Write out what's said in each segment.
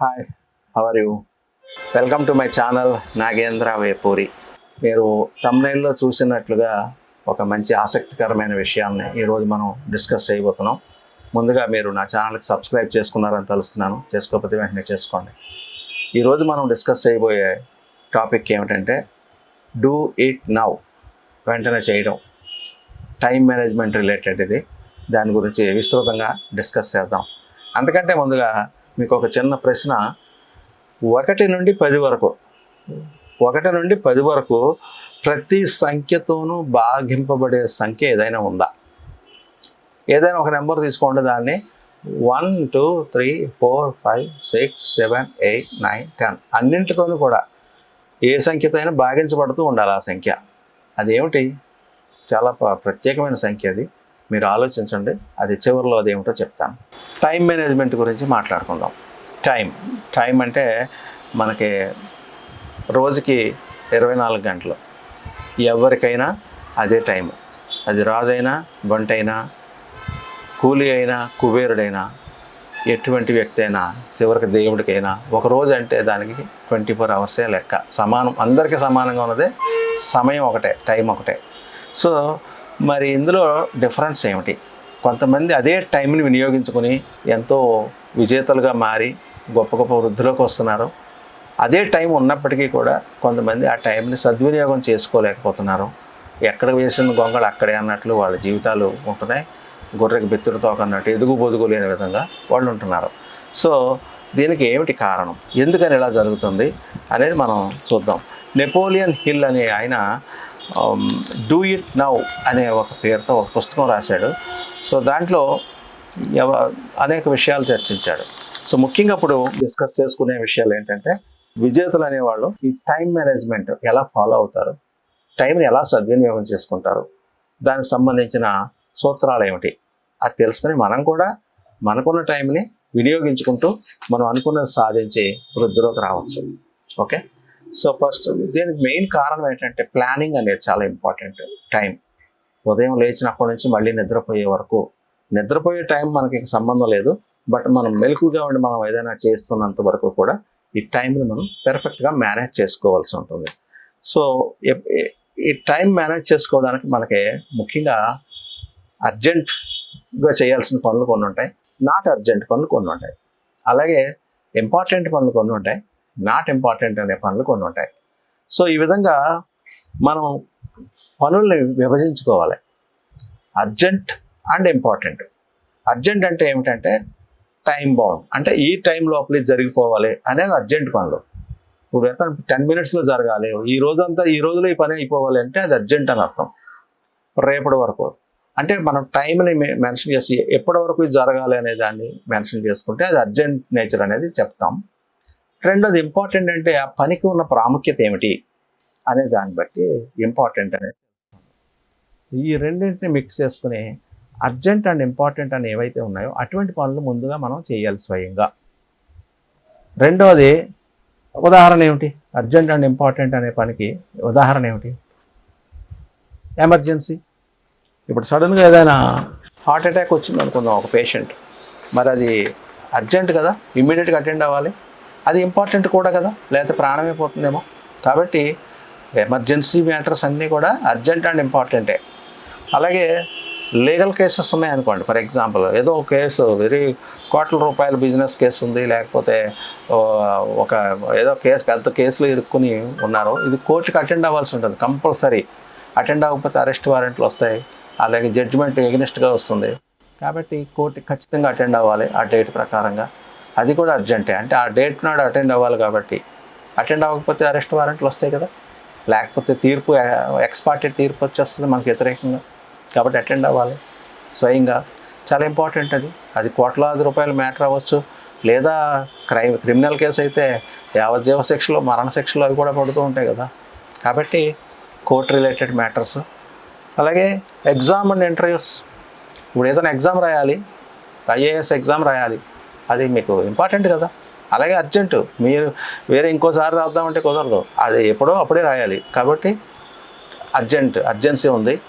Hi how are you welcome to my channel Nagendra Vepuri మీరు తమ్నైల్లో చూసినట్లుగా ఒక మంచి ఆసక్తికరమైన విషయాన్ని ఈరోజు మనం డిస్కస్ చేయబోతున్నాం. ముందుగా మీరు నా ఛానల్కి సబ్స్క్రైబ్ చేసుకున్నారని తెలుస్తున్నాను. చేసుకోకపోతే వెంటనే చేసుకోండి. ఈరోజు మనం డిస్కస్ చేయబోయే టాపిక్ ఏమిటంటే డూ ఇట్ నౌ వెంటనే చేయడం. టైం మేనేజ్మెంట్ రిలేటెడ్ ఇది. దాని గురించి విస్తృతంగా డిస్కస్ చేద్దాం. అంతకంటే ముందుగా మీకు ఒక చిన్న ప్రశ్న. ఒకటి నుండి పది వరకు. ఒకటి నుండి పది వరకు ప్రతి సంఖ్యతోనూ భాగింపబడే సంఖ్య ఏదైనా ఉందా? ఏదైనా ఒక నెంబర్ తీసుకోండి దాన్ని. One two three four five six seven eight nine ten. అన్నింటితోనూ కూడా ఏ సంఖ్యతో అయినా భాగించబడుతూ ఉండాలి ఆ సంఖ్య. అదేమిటి? చాలా ప్రత్యేకమైన సంఖ్య అది. మీరు ఆలోచించండి అది చివరిలో అదేమిటో చెప్తాను. టైం మేనేజ్మెంట్ గురించి మాట్లాడుకుందాం. టైం టైం అంటే మనకి రోజుకి ఇరవై నాలుగు గంటలు. ఎవరికైనా అదే టైం అది రాజైనా బంటైనా కూలి అయినా కుబేరుడైనా ఎటువంటి వ్యక్తి అయినా చివరికి దేవుడికైనా ఒక రోజు అంటే దానికి ట్వంటీ ఫోర్ అవర్సే లెక్క. సమానం అందరికీ సమానంగా ఉన్నదే సమయం ఒకటే టైం ఒకటే. సో మరి ఇందులో డిఫరెన్స్ ఏమిటి? కొంతమంది అదే టైంని వినియోగించుకొని ఎంతో విజేతలుగా మారి గొప్ప గొప్ప వృద్ధిలోకి వస్తున్నారు. అదే టైం ఉన్నప్పటికీ కూడా కొంతమంది ఆ టైంని సద్వినియోగం చేసుకోలేకపోతున్నారు. ఎక్కడ వేసిన గొంగళ అక్కడే అన్నట్లు వాళ్ళ జీవితాలు ఉంటున్నాయి. గొర్రెకి బెత్తుడు తోక అన్నట్టు ఎదుగు బొదుగు లేని విధంగా వాళ్ళు ఉంటున్నారు. సో దీనికి ఏమిటి కారణం? ఎందుకని ఇలా జరుగుతుంది? అనేది మనం చూద్దాం. నెపోలియన్ హిల్ అనే ఆయన డూ ఇట్ నౌ అనే ఒక పేరుతో ఒక పుస్తకం రాశాడు. సో దాంట్లో ఎవ- అనేక విషయాలు చర్చించాడు. సో ముఖ్యంగా ఇప్పుడు డిస్కస్ చేసుకునే విషయాలు ఏంటంటే విజేతలు అనేవాళ్ళు ఈ టైం మేనేజ్మెంట్ ఎలా ఫాలో అవుతారు? టైంని ఎలా సద్వినియోగం చేసుకుంటారు? దానికి సంబంధించిన సూత్రాలు ఏమిటి? అది తెలుసుకొని మనం కూడా మనకున్న టైంని వినియోగించుకుంటూ మనం అనుకున్నది సాధించి వృద్ధిలోకి రావచ్చు. ఓకే? సో ఫస్ట్ దీనికి మెయిన్ కారణం ఏంటంటే ప్లానింగ్ అనేది చాలా ఇంపార్టెంట్ టైం ఉదయం లేచినప్పటి నుంచి మళ్ళీ నిద్రపోయే వరకు. నిద్రపోయే టైం మనకి సంబంధం లేదు. బట్ మనం మెలకుగా ఉండి మనం ఏదైనా చేస్తున్నంత వరకు కూడా ఈ టైంని మనం పెర్ఫెక్ట్గా మేనేజ్ చేసుకోవాల్సి ఉంటుంది. సో ఈ టైం మేనేజ్ చేసుకోవడానికి మనకి ముఖ్యంగా అర్జెంట్గా చేయాల్సిన పనులు కొన్ని ఉంటాయి. నాట్ అర్జెంట్ పనులు కొన్ని ఉంటాయి. అలాగే ఇంపార్టెంట్ పనులు కొన్ని ఉంటాయి. నాట్ ఇంపార్టెంట్ అనే పనులు కొన్ని ఉంటాయి. సో ఈ విధంగా మనం పనుల్ని విభజించుకోవాలి. Urgent and important. అర్జెంట్ అంటే ఏమిటంటే టైం బౌండ్. అంటే ఈ టైం లోపలి జరిగిపోవాలి అనేది అర్జెంట్ పనులు. ఇప్పుడు ఎంత టెన్ మినిట్స్లో జరగాలి. ఈ రోజంతా ఈ రోజులో ఈ పని అయిపోవాలి అంటే అది అర్జెంట్ అని అర్థం. రేపటి వరకు. అంటే మనం టైంని మెన్షన్ చేసి ఎప్పటి వరకు ఇది జరగాలి అనే దాన్ని మెన్షన్ చేసుకుంటే అది అర్జెంట్ నేచర్ అనేది చెప్తాం. రెండోది ఇంపార్టెంట్ అంటే ఆ పనికి ఉన్న ప్రాముఖ్యత ఏమిటి అనే దాన్ని బట్టి ఇంపార్టెంట్ అనేది ఈ రెండింటిని మిక్స్ చేసుకుని అర్జెంట్ అండ్ ఇంపార్టెంట్ అని ఏవైతే ఉన్నాయో అటువంటి పనులు ముందుగా మనం చేయాలి స్వయంగా. రెండవది ఉదాహరణ ఏమిటి? అర్జెంట్ అండ్ ఇంపార్టెంట్ అనే పనికి ఉదాహరణ ఏమిటి? ఎమర్జెన్సీ ఇప్పుడు సడన్గా ఏదైనా హార్ట్ అటాక్ వచ్చింది అనుకుందాం ఒక పేషెంట్ మరి అది అర్జెంట్ కదా? ఇమ్మీడియట్గా అటెండ్ అవ్వాలి. అది ఇంపార్టెంట్ కూడా కదా? లేకపోతే ప్రాణమే పోతుందేమో? కాబట్టి ఎమర్జెన్సీ మ్యాటర్స్ అన్నీ కూడా అర్జెంట్ అండ్ ఇంపార్టెంటే అలాగే లీగల్ కేసెస్ ఉన్నాయనుకోండి ఫర్ ఎగ్జాంపుల్ ఏదో ఒక కేసు వెరీ కోట్ల రూపాయల బిజినెస్ కేసు ఉంది లేకపోతే ఒక ఏదో కేసు పెద్ద కేసులో ఇరుక్కుని ఉన్నారు. ఇది కోర్టుకి అటెండ్ అవ్వాల్సి ఉంటుంది కంపల్సరీ. అటెండ్ అవ్వకపోతే అరెస్ట్ వారెంట్లు వస్తాయి అలాగే జడ్జిమెంట్ ఎగ్నెస్ట్గా వస్తుంది. కాబట్టి కోర్టుకి ఖచ్చితంగా అటెండ్ అవ్వాలి ఆ డేట్ ప్రకారంగా. అది కూడా అర్జెంటే. అంటే ఆ డేట్ నాడు అటెండ్ అవ్వాలి కాబట్టి. అటెండ్ అవ్వకపోతే అరెస్ట్ వారెంట్లు వస్తాయి కదా. లేకపోతే తీర్పు ఎక్స్పార్టెడ్ తీర్పు వచ్చేస్తుంది మనకు వ్యతిరేకంగా. కాబట్టి అటెండ్ అవ్వాలి. స్వయంగా. చాలా ఇంపార్టెంట్ అది. అది కోట్లాది రూపాయల మ్యాటర్ అవ్వచ్చు. లేదా క్రైమ్ క్రిమినల్ కేసు అయితే యావజ్జీవ శిక్షలు మరణ శిక్షలు అవి కూడా పడుతూ ఉంటాయి కదా. కాబట్టి కోర్ట్ రిలేటెడ్ మ్యాటర్స్. అలాగే ఎగ్జామ్ అండ్ ఇంటర్వ్యూస్. ఇప్పుడు ఏదైనా ఎగ్జామ్ రాయాలి. ఐఏఎస్ ఎగ్జామ్ రాయాలి. అది మీకు ఇంపార్టెంట్ కదా. అలాగే అర్జెంటు మీరు వేరే ఇంకోసారి రాద్దామంటే కుదరదు. అది ఎప్పుడో అప్పుడే రాయాలి. కాబట్టి అర్జెంట్ అర్జెన్సీ ఉంది.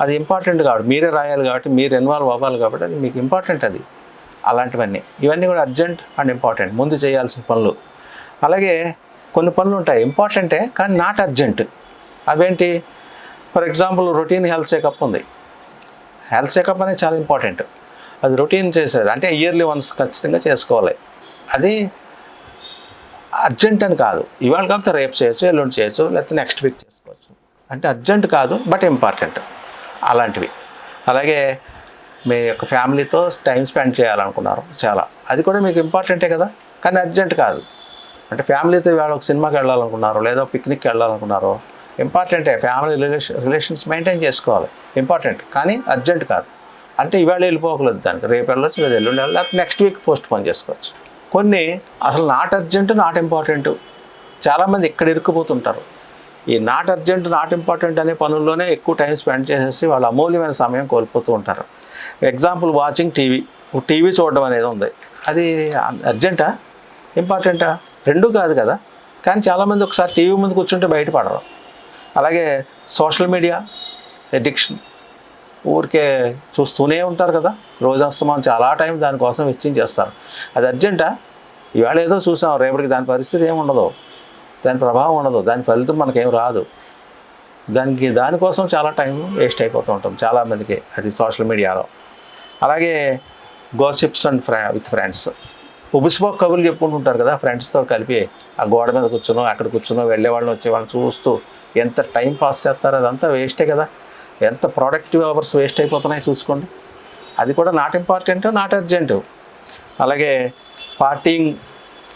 అది ఇంపార్టెంట్ కాబట్టి మీరే రాయాలి కాబట్టి మీరు ఇన్వాల్వ్ అవ్వాలి కాబట్టి అది మీకు ఇంపార్టెంట్ అది. అలాంటివన్నీ. ఇవన్నీ కూడా అర్జెంట్ అండ్ ఇంపార్టెంట్ ముందు చేయాల్సిన పనులు. అలాగే కొన్ని పనులు ఉంటాయి. ఇంపార్టెంటే కానీ నాట్ అర్జెంట్ అవేంటి? For example routine health checkup ఉంది. హెల్త్ చెకప్ అనేది చాలా ఇంపార్టెంట్ అది రొటీన్ చేసేది. అంటే ఇయర్లీ వన్స్ ఖచ్చితంగా చేసుకోవాలి. అది అర్జెంట్ అని కాదు. ఇవాళ కాకపోతే రేపు చేయొచ్చు ఎల్లుండి చేయొచ్చు లేకపోతే నెక్స్ట్ వీక్ చేసుకోవచ్చు. అంటే అర్జెంట్ కాదు బట్ ఇంపార్టెంట్ అలాంటివి. అలాగే మీ యొక్క ఫ్యామిలీతో టైం స్పెండ్ చేయాలనుకున్నారు చాలా. అది కూడా మీకు ఇంపార్టెంటే కదా. కానీ అర్జెంట్ కాదు. అంటే ఫ్యామిలీతో ఇవాళ ఒక సినిమాకి వెళ్ళాలనుకున్నారు లేదా పిక్నిక్కి వెళ్ళాలనుకున్నారు ఇంపార్టెంటే. ఫ్యామిలీ రిలేషన్ రిలేషన్స్ మెయింటైన్ చేసుకోవాలి. ఇంపార్టెంట్. కానీ అర్జెంట్ కాదు. అంటే ఇవాళ వెళ్ళిపోకలేదు దానికి. రేపు వెళ్ళొచ్చు లేదా ఎల్లుండి వెళ్ళాలి లేకపోతే నెక్స్ట్ వీక్ పోస్ట్ పోన్ చేసుకోవచ్చు. కొన్ని అసలు నాట్ అర్జెంట్ నాట్ ఇంపార్టెంట్ చాలామంది ఇక్కడ ఇరుక్కుపోతుంటారు. ఈ నాట్ అర్జెంట్ నాట్ ఇంపార్టెంట్ అనే పనుల్లోనే ఎక్కువ టైం స్పెండ్ చేసేసి వాళ్ళు అమూల్యమైన సమయం కోల్పోతూ ఉంటారు. ఎగ్జాంపుల్ వాచింగ్ టీవీ టీవీ చూడడం అనేది ఉంది. అది అర్జెంటా ఇంపార్టెంటా రెండూ కాదు కదా? కానీ చాలామంది ఒకసారి టీవీ ముందు కూర్చుంటే బయటపడరు అలాగే సోషల్ మీడియా ఎడిక్షన్ ఊరికే చూస్తూనే ఉంటారు కదా. రోజాస్తమానం చాలా టైం దానికోసం వెచ్చించేస్తారు అది అర్జెంటా? ఇవాళ ఏదో చూసాం రేపటికి దాని పరిస్థితి ఏమి ఉండదు? దాని ప్రభావం ఉండదు? దాని ఫలితం మనకేం రాదు. దానికి దానికోసం చాలా టైం వేస్ట్ అయిపోతూ ఉంటాం చాలామందికి అది సోషల్ మీడియాలో. అలాగే గోసిప్స్ అండ్ ఫ్రా విత్ ఫ్రెండ్స్. ఉబుసిపో కబుర్లు చెప్పుకుంటుంటారు కదా ఫ్రెండ్స్తో కలిపి ఆ గోడ మీద కూర్చునో అక్కడ కూర్చునో వెళ్ళే వాళ్ళని వచ్చే వాళ్ళని చూస్తూ ఎంత టైం పాస్ చేస్తారో? అదంతా వేస్టే కదా. ఎంత ప్రొడక్టివ్ అవర్స్ వేస్ట్ అయిపోతున్నాయి చూసుకోండి. అది కూడా నాట్ ఇంపార్టెంట్ నాట్ అర్జెంట్ అలాగే పార్టీంగ్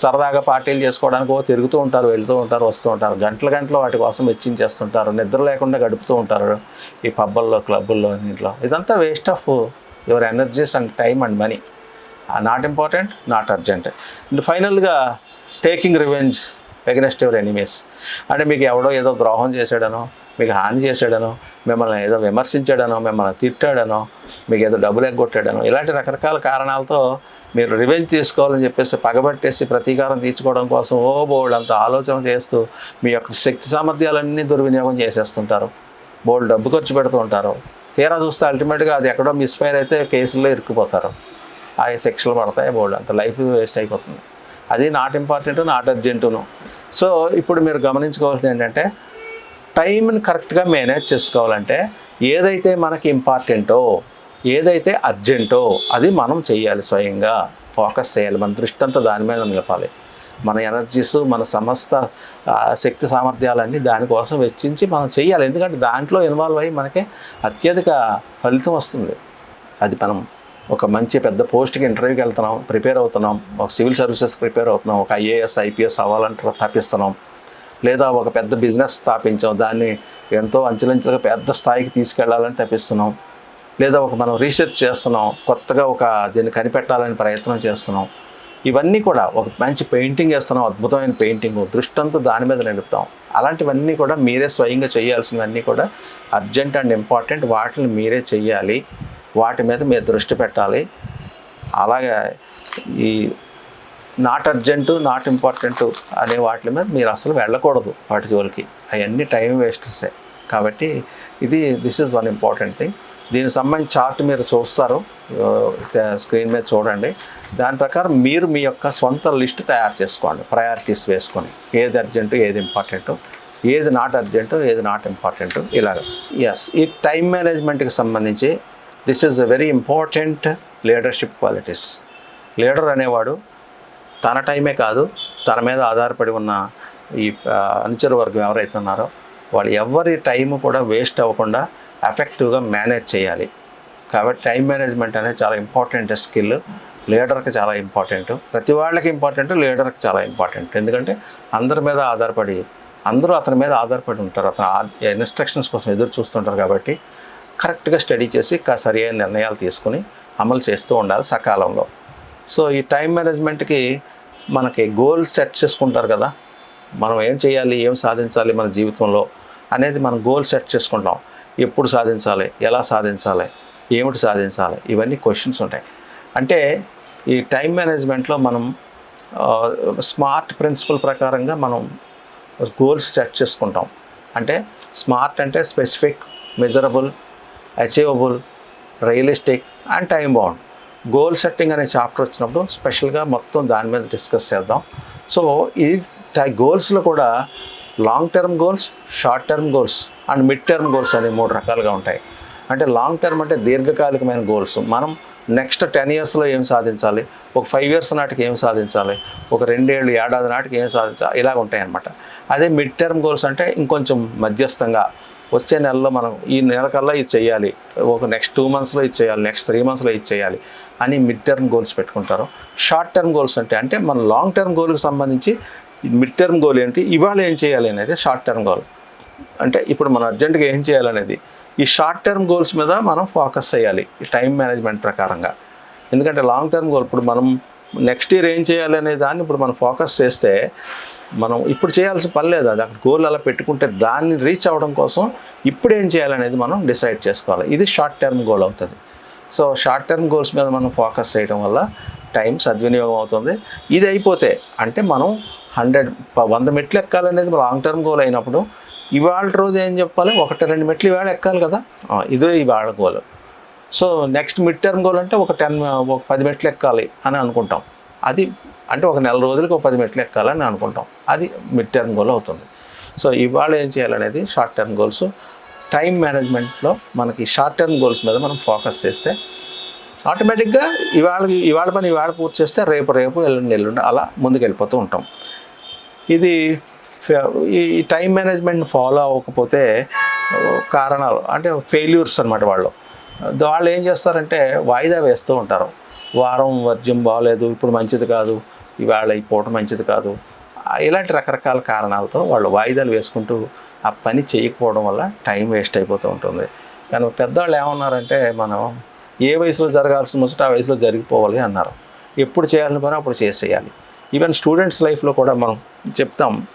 సరదాగా పార్టీలు చేసుకోవడానికి ఓ తిరుగుతూ ఉంటారు వెళ్తూ ఉంటారు వస్తూ ఉంటారు. గంటల గంటలు వాటి కోసం వెచ్చించేస్తుంటారు. నిద్ర లేకుండా గడుపుతూ ఉంటారు ఈ పబ్బల్లో క్లబ్బుల్లో ఇంట్లో. ఇదంతా waste of your energies and time and money not important not urgent and ఫైనల్గా taking revenge against your enemies అంటే మీకు ఎవడో ఏదో ద్రోహం చేశాడనో మీకు హాని చేశాడనో మిమ్మల్ని ఏదో విమర్శించాడనో మిమ్మల్ని తిట్టాడనో మీకు ఏదో డబ్బులు ఎగ్గొట్టాడనో ఇలాంటి రకరకాల కారణాలతో మీరు రివెంజ్ తీసుకోవాలని చెప్పేసి పగబట్టేసి ప్రతీకారం తీర్చుకోవడం కోసం ఓ బోల్డ్ అంత ఆలోచన చేస్తూ మీ యొక్క శక్తి సామర్థ్యాలన్నీ దుర్వినియోగం చేసేస్తుంటారు. బోల్డ్ డబ్బు ఖర్చు పెడుతూ ఉంటారు. తీరా చూస్తే అల్టిమేట్గా అది ఎక్కడో మిస్ఫైర్ అయితే కేసుల్లో ఇరుక్కుపోతారు. ఆ శిక్షలు పడతాయి బోల్డ్ అంత లైఫ్ వేస్ట్ అయిపోతుంది. అది నాట్ ఇంపార్టెంట్ నాట్ అర్జెంటును సో ఇప్పుడు మీరు గమనించుకోవాల్సింది ఏంటంటే టైంని కరెక్ట్గా మేనేజ్ చేసుకోవాలంటే ఏదైతే మనకి ఇంపార్టెంటో ఏదైతే అర్జెంటో అది మనం చేయాలి స్వయంగా. ఫోకస్ చేయాలి. మన దృష్టి అంతా దాని మీద నిలపాలి. మన ఎనర్జీస్ మన సమస్త శక్తి సామర్థ్యాలన్నీ దానికోసం వెచ్చించి మనం చేయాలి. ఎందుకంటే దాంట్లో ఇన్వాల్వ్ అయ్యి మనకి అత్యధిక ఫలితం వస్తుంది. అది మనం ఒక మంచి పెద్ద పోస్ట్కి ఇంటర్వ్యూకి వెళ్తున్నాం ప్రిపేర్ అవుతున్నాం ఒక సివిల్ సర్వీసెస్ ప్రిపేర్ అవుతున్నాం ఒక ఐఏఎస్ ఐపీఎస్ అవ్వాలంటే తప్పిస్తున్నాం. లేదా ఒక పెద్ద బిజినెస్ స్థాపించాం దాన్ని ఎంతో అంచెలంచెలుగా పెద్ద స్థాయికి తీసుకెళ్ళాలని తప్పిస్తున్నాం. లేదా ఒక మనం రీసెర్చ్ చేస్తున్నాం కొత్తగా ఒక దీన్ని కనిపెట్టాలని ప్రయత్నం చేస్తున్నాం. ఇవన్నీ కూడా ఒక మంచి పెయింటింగ్ వేస్తున్నాం అద్భుతమైన పెయింటింగ్. దృష్టంతో దాని మీద నిలుపుతాం. అలాంటివన్నీ కూడా మీరే స్వయంగా చేయాల్సినవన్నీ కూడా అర్జెంట్ అండ్ ఇంపార్టెంట్ వాటిని మీరే చెయ్యాలి. వాటి మీద మీరు దృష్టి పెట్టాలి. అలాగే ఈ నాట్ అర్జెంటు నాట్ ఇంపార్టెంట్ అనే వాటి మీద మీరు అసలు వెళ్ళకూడదు వాటి జోలికి. అవన్నీ టైం వేస్ట్ వస్తాయి కాబట్టి ఇది this is one important thing దీనికి సంబంధించి చార్ట్ మీరు చూస్తారు స్క్రీన్ మీద చూడండి. దాని ప్రకారం మీరు మీ యొక్క సొంత లిస్ట్ తయారు చేసుకోండి ప్రయారిటీస్ వేసుకొని. ఏది అర్జెంటు ఏది ఇంపార్టెంటు ఏది నాట్ అర్జెంటు ఏది నాట్ ఇంపార్టెంట్ ఇలాగ. ఎస్ ఈ టైం మేనేజ్మెంట్కి సంబంధించి this is a very important leadership qualities leader అనేవాడు తన టైమే కాదు తన మీద ఆధారపడి ఉన్న ఈ అనుచరు వర్గం ఎవరైతే ఉన్నారో వాళ్ళు ఎవరి టైం కూడా వేస్ట్ అవ్వకుండా ఎఫెక్టివ్గా మేనేజ్ చేయాలి. కాబట్టి టైం మేనేజ్మెంట్ అనేది చాలా ఇంపార్టెంట్ స్కిల్. లీడర్కి చాలా ఇంపార్టెంట్. ప్రతి వాళ్ళకి ఇంపార్టెంట్ లీడర్కి చాలా ఇంపార్టెంట్. ఎందుకంటే అందరి మీద ఆధారపడి అందరూ అతని మీద ఆధారపడి ఉంటారు. అతను ఇన్స్ట్రక్షన్స్ కోసం ఎదురు చూస్తుంటారు కాబట్టి కరెక్ట్గా స్టడీ చేసి కా- సరి అయిన నిర్ణయాలు తీసుకుని అమలు చేస్తూ ఉండాలి సకాలంలో. సో ఈ టైం మేనేజ్మెంట్కి మనకి గోల్ సెట్ చేసుకుంటారు కదా మనం ఏం చేయాలి ఏం సాధించాలి మన జీవితంలో అనేది మనం గోల్ సెట్ చేసుకుంటాం. ఎప్పుడు సాధించాలి ఎలా సాధించాలి ఏమిటి సాధించాలి ఇవన్నీ క్వశ్చన్స్ ఉంటాయి. అంటే ఈ టైం మేనేజ్మెంట్లో మనం స్మార్ట్ ప్రిన్సిపల్ ప్రకారంగా మనం గోల్స్ సెట్ చేసుకుంటాం. అంటే స్మార్ట్ అంటే specific measurable achievable realistic and time bound. Goal setting అనే చాప్టర్ వచ్చినప్పుడు స్పెషల్గా మొత్తం దాని మీద డిస్కస్ చేద్దాం. సో ఈ గోల్స్లో కూడా long term goals short term goals and mid term goals అనే మూడు రకాలుగా ఉంటాయి. అంటే లాంగ్ టర్మ్ అంటే దీర్ఘకాలికమైన గోల్స్. మనం నెక్స్ట్ టెన్ ఇయర్స్లో ఏం సాధించాలి? ఒక ఫైవ్ ఇయర్స్ నాటికి ఏం సాధించాలి? ఒక రెండేళ్ళు ఏడాది నాటికి ఏం సాధించాలి? ఇలాగ ఉంటాయన్నమాట అదే మిడ్ టర్మ్ గోల్స్ అంటే ఇంకొంచెం మధ్యస్థంగా వచ్చే నెలలో మనం ఈ నెల కల్లా ఇది చేయాలి ఒక నెక్స్ట్ టూ మంత్స్లో ఇది చేయాలి నెక్స్ట్ త్రీ మంత్స్లో ఇది చేయాలి అని మిడ్ టర్మ్ గోల్స్ పెట్టుకుంటారు. షార్ట్ టర్మ్ గోల్స్ అంటే అంటే మన లాంగ్ టర్మ్ గోల్కి సంబంధించి మిడ్ టర్మ్ గోల్ ఏంటి ఇవాళ ఏం చేయాలి అనేది షార్ట్ టర్మ్ గోల్ అంటే ఇప్పుడు మనం అర్జెంటుగా ఏం చేయాలనేది ఈ షార్ట్ టర్మ్ గోల్స్ మీద మనం ఫోకస్ చేయాలి ఈ టైం మేనేజ్మెంట్ ప్రకారంగా. ఎందుకంటే లాంగ్ టర్మ్ గోల్ ఇప్పుడు మనం నెక్స్ట్ ఇయర్ ఏం చేయాలి అనే దాన్ని ఇప్పుడు మనం ఫోకస్ చేస్తే మనం ఇప్పుడు చేయాల్సిన పని లేదు. అది అక్కడ గోల్ అలా పెట్టుకుంటే దాన్ని రీచ్ అవ్వడం కోసం ఇప్పుడు ఏం చేయాలనేది మనం డిసైడ్ చేసుకోవాలి. ఇది షార్ట్ టర్మ్ గోల్ అవుతుంది. సో షార్ట్ టర్మ్ గోల్స్ మీద మనం ఫోకస్ చేయడం వల్ల టైం సద్వినియోగం అవుతుంది. ఇది అయిపోతే అంటే మనం హండ్రెడ్ వంద మెట్లు ఎక్కాలనేది లాంగ్ టర్మ్ గోల్ అయినప్పుడు ఇవాళ రోజు ఏం చెప్పాలి? ఒకటి రెండు మెట్లు ఇవాళ ఎక్కాలి కదా? ఇదే ఇవాళ goal so next mid term goal అంటే ఒక టెన్ ఒక పది మెట్లు ఎక్కాలి అని అనుకుంటాం. అది అంటే ఒక నెల రోజులకి ఒక పది మెట్లు ఎక్కాలని అనుకుంటాం. అది మిడ్ టర్మ్ గోల్ అవుతుంది. సో ఇవాళ ఏం చేయాలనేది? షార్ట్ టర్మ్ గోల్స్ టైం మేనేజ్మెంట్లో మనకి షార్ట్ టర్మ్ గోల్స్ మీద మనం ఫోకస్ చేస్తే ఆటోమేటిక్గా ఇవాళ ఇవాళ పని ఇవాళ పూర్తి చేస్తే రేపు రేపు ఎల్లుండి ఎల్లుండి అలా ముందుకు వెళ్ళిపోతూ ఉంటాం. ఇది ఈ టైం మేనేజ్మెంట్ ఫాలో అవ్వకపోతే కారణాలు అంటే ఫెయిల్యూర్స్ అనమాట వాళ్ళు. వాళ్ళు ఏం చేస్తారంటే వాయిదా వేస్తూ ఉంటారు. వారం వర్జ్యం బాగలేదు ఇప్పుడు మంచిది కాదు ఇవాళ ఈ పూట మంచిది కాదు. ఇలాంటి రకరకాల కారణాలతో వాళ్ళు వాయిదాలు వేసుకుంటూ ఆ పని చేయకపోవడం వల్ల టైం వేస్ట్ అయిపోతూ ఉంటుంది. కానీ పెద్దవాళ్ళు ఏమన్నారంటే మనం ఏ వయసులో జరగాల్సిన ముచ్చట ఆ వయసులో జరిగిపోవాలి అన్నారు. ఎప్పుడు చేయాలని పని అప్పుడు చేసేయాలి. ఈవెన్ స్టూడెంట్స్ లైఫ్లో కూడా మనం చెప్తాం.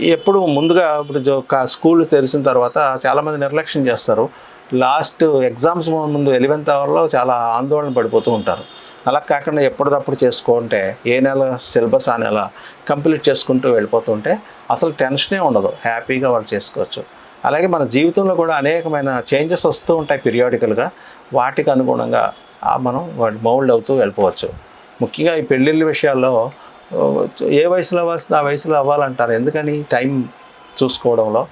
ఎప్పుడు ముందుగా ఇప్పుడు స్కూల్ తెరిచిన తర్వాత చాలామంది నిర్లక్ష్యం చేస్తారు. లాస్ట్ ఎగ్జామ్స్ ముందు ఎలివెంత్ అవర్లో చాలా ఆందోళన పడిపోతూ ఉంటారు. అలా కాకుండా ఎప్పటిదప్పుడు చేసుకుంటే ఏ నెల సిలబస్ ఆ నెల కంప్లీట్ చేసుకుంటూ వెళ్ళిపోతుంటే అసలు టెన్షనే ఉండదు. హ్యాపీగా వాళ్ళు చేసుకోవచ్చు. అలాగే మన జీవితంలో కూడా అనేకమైన చేంజెస్ వస్తూ ఉంటాయి పీరియాడికల్గా. వాటికి అనుగుణంగా మనం వాటి మౌల్డ్ అవుతూ వెళ్ళిపోవచ్చు. ముఖ్యంగా ఈ పెళ్ళిళ్ళ విషయాల్లో ఏ వయసులో అవ్వాల్సింది ఆ వయసులో అవ్వాలంటారు. ఎందుకని? టైం చూసుకోవడంలో.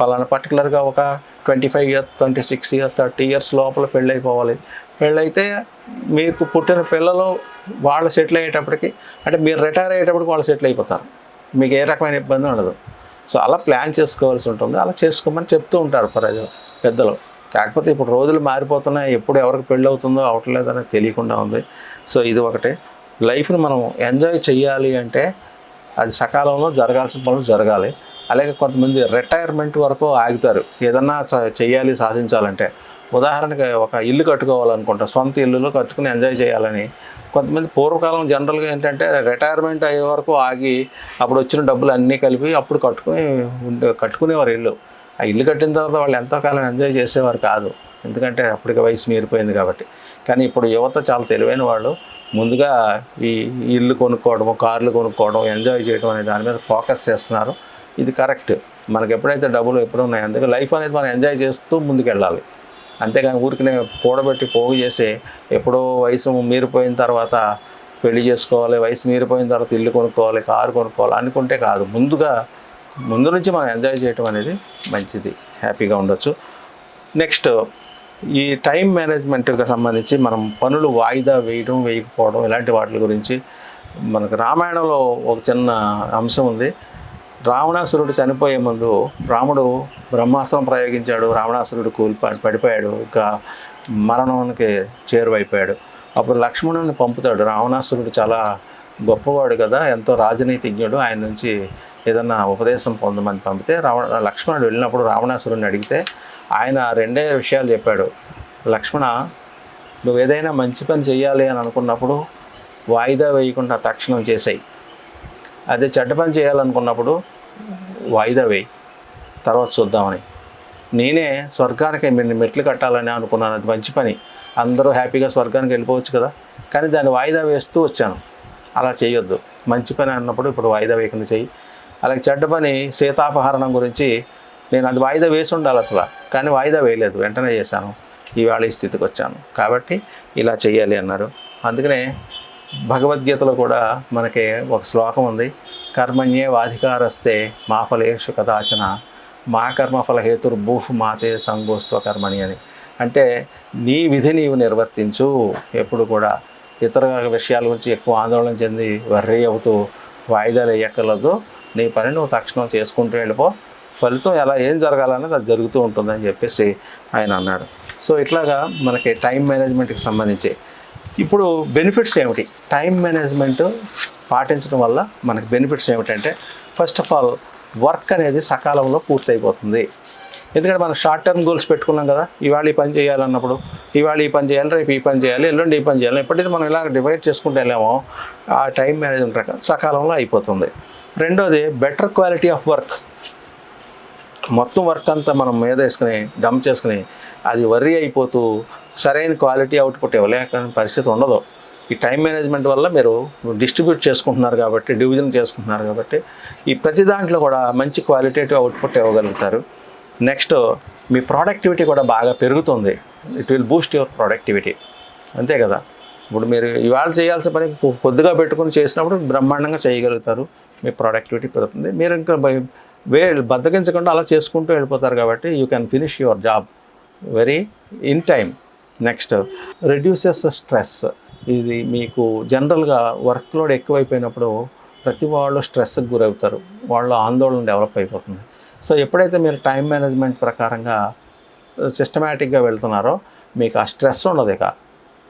పలానా పర్టికులర్గా ఒక twenty five years twenty six years thirty years లోపల పెళ్ళి అయిపోవాలి పెళ్ళైతే మీకు పుట్టిన పిల్లలు వాళ్ళు సెటిల్ అయ్యేటప్పటికి అంటే మీరు రిటైర్ అయ్యేటప్పటికి వాళ్ళు సెటిల్ అయిపోతారు. మీకు ఏ రకమైన ఇబ్బంది ఉండదు. సో అలా ప్లాన్ చేసుకోవాల్సి ఉంటుంది. అలా చేసుకోమని చెప్తూ ఉంటారు ప్రజలు పెద్దలు. కాకపోతే ఇప్పుడు రోజులు మారిపోతున్నాయి. ఎప్పుడు ఎవరికి పెళ్ళి అవుతుందో అవట్లేదని తెలియకుండా ఉంది. సో ఇది ఒకటి. లైఫ్ని మనం ఎంజాయ్ చేయాలి అంటే అది సకాలంలో జరగాల్సిన పనులు జరగాలి. అలాగే కొంతమంది రిటైర్మెంట్ వరకు ఆగుతారు. ఏదన్నా చ- చేయాలి సాధించాలంటే. ఉదాహరణకి ఒక ఇల్లు కట్టుకోవాలనుకుంటా. సొంత ఇల్లులో కట్టుకుని ఎంజాయ్ చేయాలని కొంతమంది పూర్వకాలం జనరల్గా ఏంటంటే రిటైర్మెంట్ అయ్యే వరకు ఆగి అప్పుడు వచ్చిన డబ్బులు అన్నీ కలిపి అప్పుడు కట్టుకుని ఉండే కట్టుకునేవారు ఇల్లు. ఆ ఇల్లు కట్టిన తర్వాత వాళ్ళు ఎంతో కాలం ఎంజాయ్ చేసేవారు కాదు. ఎందుకంటే అప్పటికి వయసు మీరిపోయింది కాబట్టి. కానీ ఇప్పుడు యువత చాలా తెలివైన వాళ్ళు ముందుగా ఈ ఇల్లు కొనుక్కోవడం కార్లు కొనుక్కోవడం ఎంజాయ్ చేయడం అనే దాని మీద ఫోకస్ చేస్తున్నారు. ఇది కరెక్ట్. మనకి ఎప్పుడైతే డబ్బులు ఎప్పుడు ఉన్నాయి అందుకే లైఫ్ అనేది మనం ఎంజాయ్ చేస్తూ ముందుకు వెళ్ళాలి అంతేగాని ఊరికి కూడబెట్టి పోగు చేసి ఎప్పుడో వయసు మీరిపోయిన తర్వాత పెళ్ళి చేసుకోవాలి వయసు మీరిపోయిన తర్వాత ఇల్లు కొనుక్కోవాలి కారు కొనుక్కోవాలి అనుకుంటే కాదు. ముందుగా ముందు నుంచి మనం ఎంజాయ్ చేయటం అనేది మంచిది. హ్యాపీగా ఉండొచ్చు. నెక్స్ట్ ఈ టైం మేనేజ్మెంట్కి సంబంధించి మనం పనులు వాయిదా వేయడం వేయకపోవడం ఇలాంటి వాటి గురించి మనకు రామాయణంలో ఒక చిన్న అంశం ఉంది. రావణాసురుడు చనిపోయే ముందు రాముడు బ్రహ్మాస్త్రం ప్రయోగించాడు రావణాసురుడు కూలి పడిపోయాడు ఇంకా మరణానికి చేరువైపోయాడు. అప్పుడు లక్ష్మణుని పంపుతాడు. రావణాసురుడు చాలా గొప్పవాడు కదా ఎంతో రాజనీతిజ్ఞుడు ఆయన నుంచి ఏదన్నా ఉపదేశం పొందమని పంపితే రావణ లక్ష్మణుడు వెళ్ళినప్పుడు రావణాసురుడిని అడిగితే ఆయన రెండే విషయాలు చెప్పాడు. లక్ష్మణ నువ్వు ఏదైనా మంచి పని చేయాలి అని అనుకున్నప్పుడు వాయిదా వేయకుండా తక్షణం చేసాయి. అదే చెడ్డ పని చేయాలనుకున్నప్పుడు వాయిదా వేయి. తర్వాత చూద్దామని. నేనే స్వర్గానికి మెట్లు కట్టాలని అనుకున్నాను. అది మంచి పని. అందరూ హ్యాపీగా స్వర్గానికి వెళ్ళిపోవచ్చు కదా. కానీ దాన్ని వాయిదా వేస్తూ వచ్చాను. అలా చేయొద్దు. మంచి పని అన్నప్పుడు ఇప్పుడు వాయిదా వేయకుండా చెయ్యి. అలాగే చెడ్డ పని సీతాపహరణం గురించి నేను అది వాయిదా వేసి ఉండాలి అసలు. కానీ వాయిదా వేయలేదు. వెంటనే చేశాను. ఈవేళ ఈ స్థితికి వచ్చాను. కాబట్టి ఇలా చేయాలి అన్నారు. అందుకనే భగవద్గీతలో కూడా మనకి ఒక శ్లోకం ఉంది. కర్మణ్యేవాధికారస్తే మా ఫలేషు కదాచన మా కర్మఫలహేతుర్ భూఫ్ మాతే సంగోస్త్వ కర్మణి అని. అంటే నీ విధి నీవు నిర్వర్తించు. ఎప్పుడు కూడా ఇతర విషయాల గురించి ఎక్కువ ఆందోళన చెంది వర్రీ అవుతూ వాయిదాలు వేయక్కర్లేదు. నీ పని నువ్వు తక్షణం చేసుకుంటూ వెళ్ళిపో. ఫలితం ఎలా ఏం జరగాలనేది అది జరుగుతూ ఉంటుందని చెప్పేసి ఆయన అన్నాడు. సో ఇట్లాగా మనకి టైం మేనేజ్మెంట్కి సంబంధించి. ఇప్పుడు బెనిఫిట్స్ ఏమిటి? టైం మేనేజ్మెంట్ పాటించడం వల్ల మనకి బెనిఫిట్స్ ఏమిటంటే ఫస్ట్ ఆఫ్ ఆల్ వర్క్ అనేది సకాలంలో పూర్తయిపోతుంది. ఎందుకంటే మనం షార్ట్ టర్మ్ గోల్స్ పెట్టుకున్నాం కదా ఇవాళ ఈ పని చేయాలన్నప్పుడు ఇవాళ ఈ పని చేయాలి రేపు ఈ పని చేయాలి ఎల్లుండి ఈ పని చేయాలి ఎప్పుడైతే మనం ఇలా డివైడ్ చేసుకుంటే వెళ్ళామో ఆ టైం మేనేజ్మెంట్ ప్రకారం సకాలంలో అయిపోతుంది. రెండోది బెటర్ క్వాలిటీ ఆఫ్ వర్క్ మొత్తం వర్క్ అంతా మనం మీద వేసుకుని డంప్ చేసుకుని అది వర్రీ అయిపోతూ సరైన క్వాలిటీ అవుట్పుట్ ఇవ్వలేక పరిస్థితి ఉండదు. ఈ టైం మేనేజ్మెంట్ వల్ల మీరు డిస్ట్రిబ్యూట్ చేసుకుంటున్నారు కాబట్టి డివిజన్ చేసుకుంటున్నారు కాబట్టి ఈ ప్రతి దాంట్లో కూడా మంచి క్వాలిటేటివ్ అవుట్పుట్ ఇవ్వగలుగుతారు. నెక్స్ట్ మీ ప్రొడక్టివిటీ కూడా బాగా పెరుగుతుంది. It will boost your productivity. అంతే కదా? ఇప్పుడు మీరు ఇవాళ చేయాల్సిన పని కొద్దిగా పెట్టుకుని చేసినప్పుడు బ్రహ్మాండంగా చేయగలుగుతారు. మీ ప్రొడక్టివిటీ పెరుగుతుంది. మీరు ఇంకా వే బద్దకించకుండా అలా చేసుకుంటూ వెళ్ళిపోతారు కాబట్టి you can finish your job very in time next reduces stress. ఇది మీకు జనరల్గా వర్క్ లోడ్ ఎక్కువైపోయినప్పుడు ప్రతి వాళ్ళు స్ట్రెస్కి గురవుతారు. వాళ్ళ ఆందోళన డెవలప్ అయిపోతుంది. సో ఎప్పుడైతే మీరు టైం మేనేజ్మెంట్ ప్రకారంగా సిస్టమేటిక్గా వెళ్తున్నారో మీకు ఆ స్ట్రెస్ ఉండదు ఇక.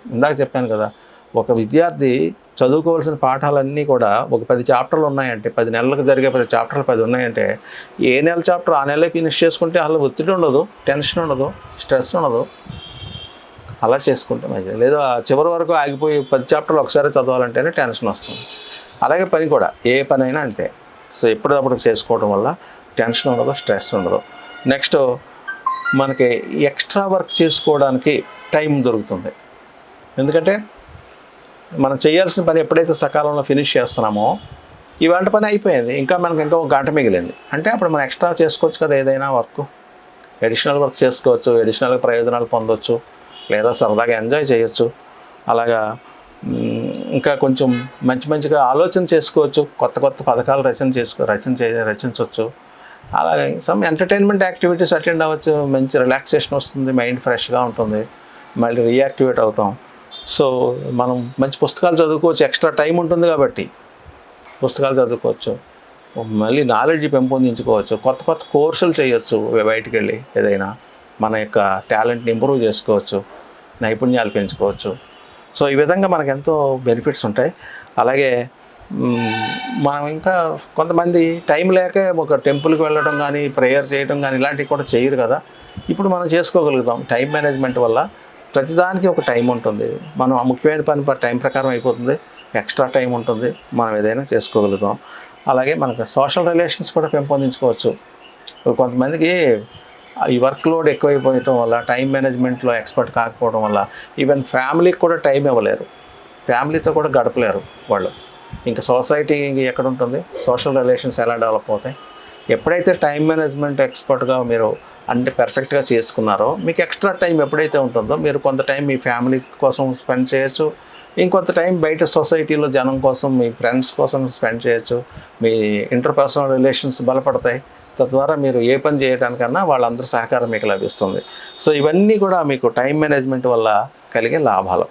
ఇందాక చెప్పాను కదా ఒక విద్యార్థి చదువుకోవాల్సిన పాఠాలన్నీ కూడా ఒక పది చాప్టర్లు ఉన్నాయంటే పది నెలలకు జరిగే పది చాప్టర్లు పది ఉన్నాయంటే ఏ నెల చాప్టర్ ఆ నెలే ఫినిష్ చేసుకుంటే అసలు ఒత్తిడి ఉండదు టెన్షన్ ఉండదు స్ట్రెస్ ఉండదు. అలా చేసుకుంటే మంచిది లేదా చివరి వరకు ఆగిపోయి పది చాప్టర్లు ఒకసారి చదవాలంటేనే టెన్షన్ వస్తుంది. అలాగే పని కూడా ఏ పని అయినా అంతే. సో ఎప్పటికప్పుడు చేసుకోవడం వల్ల టెన్షన్ ఉండదు స్ట్రెస్ ఉండదు. నెక్స్ట్ మనకి ఎక్స్ట్రా వర్క్ చేసుకోవడానికి టైం దొరుకుతుంది. ఎందుకంటే మనం చేయాల్సిన పని ఎప్పుడైతే సకాలంలో ఫినిష్ చేస్తున్నామో ఈ వంట పని అయిపోయింది. ఇంకా మనకి ఇంకా ఒక గంట మిగిలింది. అంటే అప్పుడు మనం ఎక్స్ట్రా చేసుకోవచ్చు కదా ఏదైనా వర్క్. ఎడిషనల్ వర్క్ చేసుకోవచ్చు ఎడిషనల్గా ప్రయోజనాలు పొందొచ్చు. లేదా సరదాగా ఎంజాయ్ చేయొచ్చు. అలాగా ఇంకా కొంచెం మంచి మంచిగా ఆలోచన చేసుకోవచ్చు. కొత్త కొత్త పథకాలు రచన చేసుకో రచన చే రచించవచ్చు అలాగే సమ్ ఎంటర్టైన్మెంట్ యాక్టివిటీస్ అటెండ్ అవ్వచ్చు. మంచి రిలాక్సేషన్ వస్తుంది మైండ్ ఫ్రెష్గా ఉంటుంది. మళ్ళీ రీయాక్టివేట్ అవుతాం. సో మనం మంచి పుస్తకాలు చదువుకోవచ్చు. ఎక్స్ట్రా టైం ఉంటుంది కాబట్టి పుస్తకాలు చదువుకోవచ్చు. మళ్ళీ నాలెడ్జ్ పెంపొందించుకోవచ్చు. కొత్త కొత్త కోర్సులు చేయొచ్చు బయటికి వెళ్ళి ఏదైనా. మన యొక్క టాలెంట్ని ఇంప్రూవ్ చేసుకోవచ్చు నైపుణ్యాలు పెంచుకోవచ్చు. సో ఈ విధంగా మనకు ఎంతో బెనిఫిట్స్ ఉంటాయి. అలాగే మనం ఇంకా కొంతమంది టైం లేక ఒక టెంపుల్కి వెళ్ళడం కానీ ప్రేయర్ చేయడం కానీ ఇలాంటివి కూడా చేయరు కదా. ఇప్పుడు మనం చేసుకోగలుగుతాం. టైం మేనేజ్మెంట్ వల్ల ప్రతిదానికి ఒక టైం ఉంటుంది. మనం ఆ ముఖ్యమైన పని టైం ప్రకారం అయిపోతుంది. ఎక్స్ట్రా టైం ఉంటుంది. మనం ఏదైనా చేసుకోగలుగుతాం. అలాగే మనకు సోషల్ రిలేషన్స్ కూడా పెంపొందించుకోవచ్చు. కొంతమందికి ఈ వర్క్ లోడ్ ఎక్కువైపోయటం వల్ల టైం మేనేజ్మెంట్లో ఎక్స్పర్ట్ కాకపోవడం వల్ల ఈవెన్ ఫ్యామిలీకి కూడా టైం ఇవ్వలేరు. ఫ్యామిలీతో కూడా గడపలేరు వాళ్ళు. ఇంకా సొసైటీ ఎక్కడ ఉంటుంది? సోషల్ రిలేషన్స్ ఎలా డెవలప్ అవుతాయి? ఎప్పుడైతే టైం మేనేజ్మెంట్ ఎక్స్పర్ట్గా మీరు అంటే పర్ఫెక్ట్గా చేసుకున్నారో మీకు ఎక్స్ట్రా టైం ఎప్పుడైతే ఉంటుందో మీరు కొంత టైం మీ ఫ్యామిలీ కోసం స్పెండ్ చేయొచ్చు. ఇంకొంత టైం బయట సొసైటీలో జనం కోసం మీ ఫ్రెండ్స్ కోసం స్పెండ్ చేయొచ్చు. మీ ఇంటర్పర్సనల్ రిలేషన్స్ బలపడతాయి. తద్వారా మీరు ఏ పని చేయడానికన్నా వాళ్ళందరూ సహకారం మీకు లభిస్తుంది. సో ఇవన్నీ కూడా మీకు టైం మేనేజ్మెంట్ వల్ల కలిగే లాభాలు.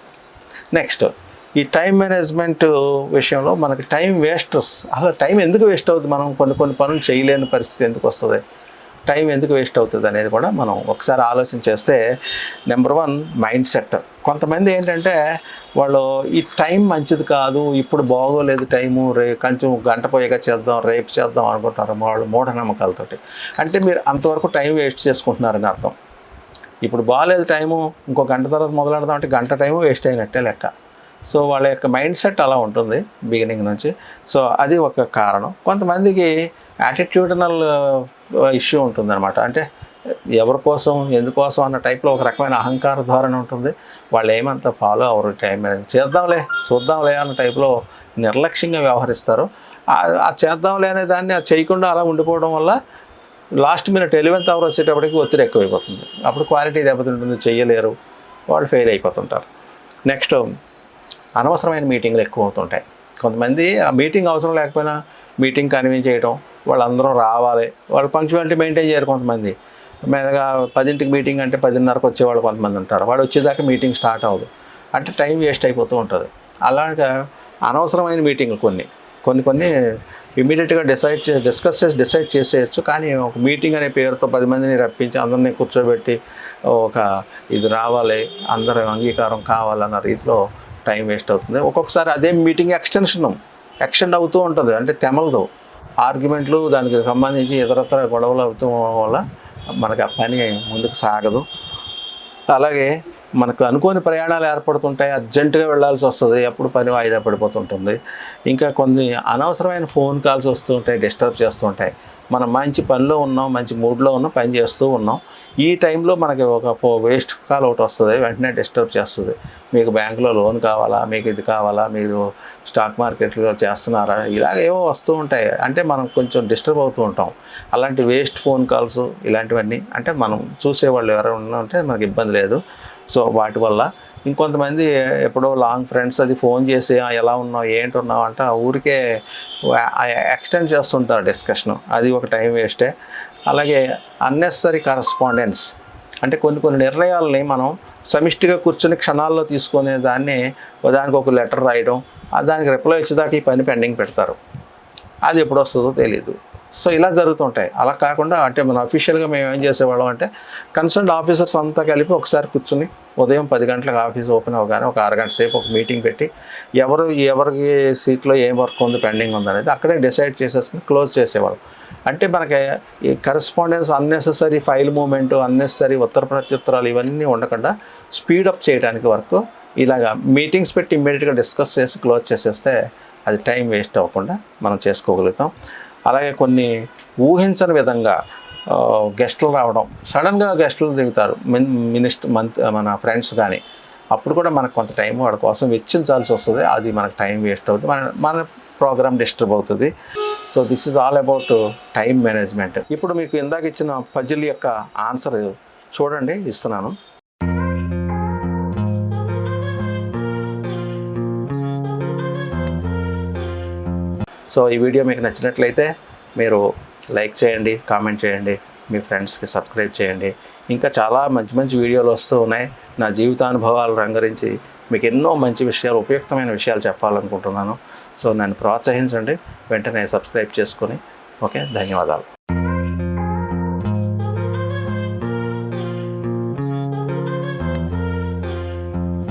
నెక్స్ట్ ఈ టైం మేనేజ్మెంట్ విషయంలో మనకి టైం వేస్ట్ అసలు టైం ఎందుకు వేస్ట్ అవుతుంది? మనం కొన్ని కొన్ని పనులు చేయలేని పరిస్థితి ఎందుకు వస్తుంది? టైం ఎందుకు వేస్ట్ అవుతుంది అనేది కూడా మనం ఒకసారి ఆలోచన చేస్తే నెంబర్ వన్ మైండ్ సెట్. కొంతమంది ఏంటంటే వాళ్ళు ఈ టైం మంచిది కాదు ఇప్పుడు బాగోలేదు టైము రే కొంచెం గంట పోయాక చేద్దాం రేపు చేద్దాం అనుకుంటారు వాళ్ళు మూఢనమ్మకాలతోటి. అంటే మీరు అంతవరకు టైం వేస్ట్ చేసుకుంటున్నారని అర్థం. ఇప్పుడు బాగాలేదు టైము ఇంకో గంట తర్వాత మొదలెడదాం అంటే గంట టైము వేస్ట్ అయినట్టే లెక్క. సో వాళ్ళ యొక్క మైండ్ సెట్ అలా ఉంటుంది బిగినింగ్ నుంచి. సో అది ఒక కారణం. కొంతమందికి యాటిట్యూడనల్ ఇష్యూ uh, ఉంటుందన్నమాట. అంటే ఎవరి కోసం ఎందుకోసం అన్న టైప్లో ఒక రకమైన అహంకార ధోరణి ఉంటుంది. వాళ్ళు ఏమంత ఫాలో అవరు టైం అనేది చేద్దాంలే చూద్దాంలే అన్న టైప్లో నిర్లక్ష్యంగా వ్యవహరిస్తారు. ఆ చేద్దాంలే అనే దాన్ని అది చేయకుండా అలా ఉండిపోవడం వల్ల లాస్ట్ మినిట్ ఎలివెంత్ అవర్ వచ్చేటప్పటికి ఒత్తిడి ఎక్కువైపోతుంది. అప్పుడు క్వాలిటీ దెబ్బతింటుంది చేయలేరు వాళ్ళు ఫెయిల్ అయిపోతుంటారు. నెక్స్ట్ అనవసరమైన మీటింగ్లు ఎక్కువ అవుతుంటాయి. కొంతమంది ఆ మీటింగ్ అవసరం లేకపోయినా మీటింగ్ కన్వీన్ చేయడం వాళ్ళందరూ రావాలి. వాళ్ళు పంక్చువాలిటీ మెయింటైన్ చేయరు కొంతమంది. మెదగా పదింటికి మీటింగ్ అంటే పదిన్నరకు వచ్చేవాళ్ళు కొంతమంది ఉంటారు. వాడు వచ్చేదాకా మీటింగ్ స్టార్ట్ అవ్వదు. అంటే టైం వేస్ట్ అయిపోతూ ఉంటుంది. అలాగా అనవసరమైన మీటింగ్లు కొన్ని. కొన్ని కొన్ని ఇమీడియట్గా డిసైడ్ చే డిస్కస్ చేసి డిసైడ్ చేసేయచ్చు. కానీ ఒక మీటింగ్ అనే పేరుతో పది మందిని రప్పించి అందరినీ కూర్చోబెట్టి ఒక ఇది రావాలి అందరి అంగీకారం కావాలన్న రీతిలో టైం వేస్ట్ అవుతుంది. ఒక్కొక్కసారి అదే మీటింగ్ ఎక్స్టెన్షన్ ఎక్స్టెండ్ అవుతూ ఉంటుంది. అంటే తెమలదు. ఆర్గ్యుమెంట్లు దానికి సంబంధించి ఇతరత్ర గొడవలు అవుతూ వల్ల మనకు ఆ పని ముందుకు సాగదు. అలాగే మనకు అనుకోని ప్రయాణాలు ఏర్పడుతుంటాయి అర్జెంటుగా వెళ్ళాల్సి వస్తుంది అప్పుడు పని వాయిదా పడిపోతుంటుంది. ఇంకా కొన్ని అనవసరమైన ఫోన్ కాల్స్ వస్తుంటాయి డిస్టర్బ్ చేస్తుంటాయి. మనం మంచి పనిలో ఉన్నాం మంచి మూడ్లో ఉన్నాం పని చేస్తూ ఉన్నాం. ఈ టైంలో మనకి ఒక వేస్ట్ కాల్ ఒకటి వస్తుంది వెంటనే డిస్టర్బ్ చేస్తుంది. మీకు బ్యాంకులో లోన్ కావాలా మీకు ఇది కావాలా మీరు స్టాక్ మార్కెట్లో చేస్తున్నారా? ఇలాగ ఏవో వస్తూ ఉంటాయి. అంటే మనం కొంచెం డిస్టర్బ్ అవుతూ ఉంటాం. అలాంటి వేస్ట్ ఫోన్ కాల్స్ ఇలాంటివన్నీ అంటే మనం చూసేవాళ్ళు ఎవరైనా ఉంటే మనకి ఇబ్బంది లేదు. సో వాటి వల్ల ఇంకొంతమంది ఎప్పుడో లాంగ్ ఫ్రెండ్స్ అది ఫోన్ చేసి ఎలా ఉన్నావు? ఏంటి ఉన్నావు? అంటే ఆ ఊరికే ఎక్స్టెండ్ చేస్తుంటారు డిస్కషన్. అది ఒక టైం వేస్టే. అలాగే అన్నెసరీ కరస్పాండెన్స్. అంటే కొన్ని కొన్ని నిర్ణయాలని మనం సమిష్టిగా కూర్చొని క్షణాల్లో తీసుకునే దాన్ని దానికి ఒక లెటర్ రాయడం దానికి రిప్లై వచ్చేదాకా ఈ పని పెండింగ్ పెడతారు. అది ఎప్పుడు వస్తుందో తెలియదు సో ఇలా జరుగుతుంటాయి. అలా కాకుండా అంటే మన అఫీషియల్గా మేము ఏం చేసేవాళ్ళం అంటే కన్సర్న్ ఆఫీసర్స్ అంతా కలిపి ఒకసారి కూర్చుని ఉదయం పది గంటలకు ఆఫీస్ ఓపెన్ అవ్వగానే ఒక అరగంట సేపు ఒక మీటింగ్ పెట్టి ఎవరు ఎవరికి సీట్లో ఏం వర్క్ ఉంది పెండింగ్ ఉంది అనేది అక్కడే డిసైడ్ చేసేసుకుని క్లోజ్ చేసేవాళ్ళం. అంటే మనకి ఈ correspondence unnecessary file movement unnecessary ఉత్తర ప్రత్యుత్తరాలు ఇవన్నీ ఉండకుండా స్పీడప్ చేయడానికి వరకు ఇలాగా మీటింగ్స్ పెట్టి ఇమ్మీడియట్గా డిస్కస్ చేసి క్లోజ్ చేసేస్తే అది టైం వేస్ట్ అవ్వకుండా మనం చేసుకోగలుగుతాం. అలాగే కొన్ని ఊహించని విధంగా గెస్టులు రావడం సడన్గా గెస్టులు దిగుతారు. మిన్ మినిస్టర్ మంత్ మన ఫ్రెండ్స్ కానీ అప్పుడు కూడా మనకు కొంత టైం వాడి కోసం వెచ్చించాల్సి వస్తుంది. అది మనకు టైం వేస్ట్ అవుతుంది. మన మన ప్రోగ్రామ్ డిస్టర్బ్ అవుతుంది. So this is all about time management. ఇప్పుడు మీకు ఇందాక ఇచ్చిన పజిల్ యొక్క ఆన్సర్ చూడండి ఇస్తున్నాను. సో ఈ వీడియో మీకు నచ్చినట్లయితే మీరు లైక్ చేయండి కామెంట్ చేయండి మీ ఫ్రెండ్స్కి సబ్స్క్రైబ్ చేయండి. ఇంకా చాలా మంచి మంచి వీడియోలు వస్తూ ఉన్నాయి. నా జీవితానుభవాలు రంగరించి మీకు ఎన్నో మంచి విషయాలు ఉపయుక్తమైన విషయాలు చెప్పాలనుకుంటున్నాను. సో నన్ను ప్రోత్సహించండి. వెంటనే సబ్స్క్రైబ్ చేసుకొని. ఓకే? ధన్యవాదాలు.